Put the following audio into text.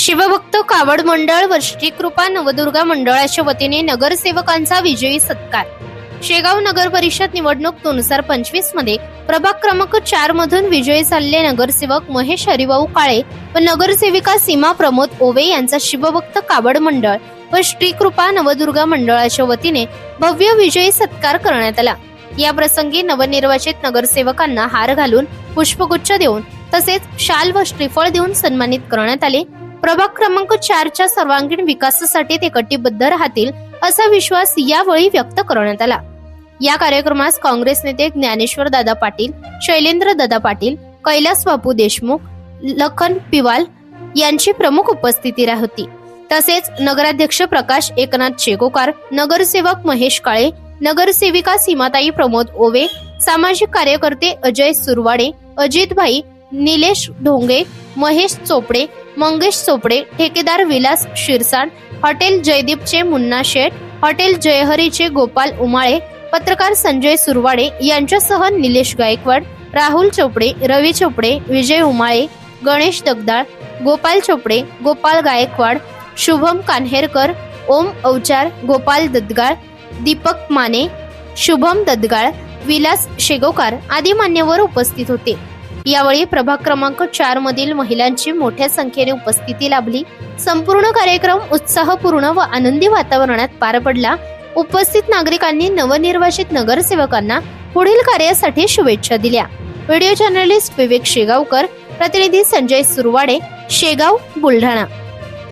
शिवभक्त कावड मंडळ व श्रीकृपा नवदुर्गा मंडळाच्या वतीने नगरसेवकांचा विजयी सत्कार. शेगाव नगर परिषद निवडणूक दोन हजार पंचवीसमध्ये प्रभाग क्रमांक चार मधून विजयी झालेले नगरसेवक महेश हरिभाऊ काळे व नगरसेविका सीमा प्रमोद ओवे यांचा शिवभक्त कावड मंडळ व श्रीकृपा नवदुर्गा मंडळाच्या वतीने भव्य विजयी सत्कार करण्यात आला. या प्रसंगी नवनिर्वाचित नगरसेवकांना हार घालून पुष्पगुच्छ देऊन तसेच शाल व श्रीफळ देऊन सन्मानित करण्यात आले. प्रभाग क्रमांक चारच्या सर्वांगीण विकासासाठी ते कटिबद्ध राहतील असा विश्वास यावेळी व्यक्त करण्यात आला. या कार्यक्रमास काँग्रेस नेते ज्ञानेश्वर दादा पाटील शैलेंद्र दादा पाटील कैलास बापू देशमुख लखन पिवाल यांची प्रमुख उपस्थिती रा- होती तसेच नगराध्यक्ष प्रकाश एकनाथ शेगोकार नगरसेवक महेश काळे नगरसेविका सीमाताई प्रमोद ओवे सामाजिक कार्यकर्ते अजय सुरवाडे अजितभाई निलेश ढोंगे महेश चोपडे मंगेश चोपडे ठेकेदार विलास शिरसाट हॉटेल जयदीपचे मुन्ना शेठ हॉटेल जयहरीचे गोपाल उमाळे पत्रकार संजय सुरवाडे यांच्यासह निलेश गायकवाड राहुल चोपडे रवी चोपडे विजय उमाळे गणेश दगदाळ गोपाल चोपडे गोपाल गायकवाड शुभम कान्हेरकर ओम अवचार गोपाल ददगाळ दीपक माने शुभम ददगाळ विलास शेगोकार आदी मान्यवर उपस्थित होते. यावेळी प्रभाग क्रमांक चार मधील महिलांची मोठ्या संख्येने उपस्थिती लाभली. संपूर्ण कार्यक्रम उत्साहपूर्ण व आनंदी वातावरणात पार पडला. उपस्थित नागरिकांनी नवनिर्वाचित नगरसेवकांना पुढील कार्यासाठी शुभेच्छा दिल्या. व्हिडिओ जर्नलिस्ट विवेक शेगावकर प्रतिनिधी संजय सुरवाडे शेगाव बुलढाणा.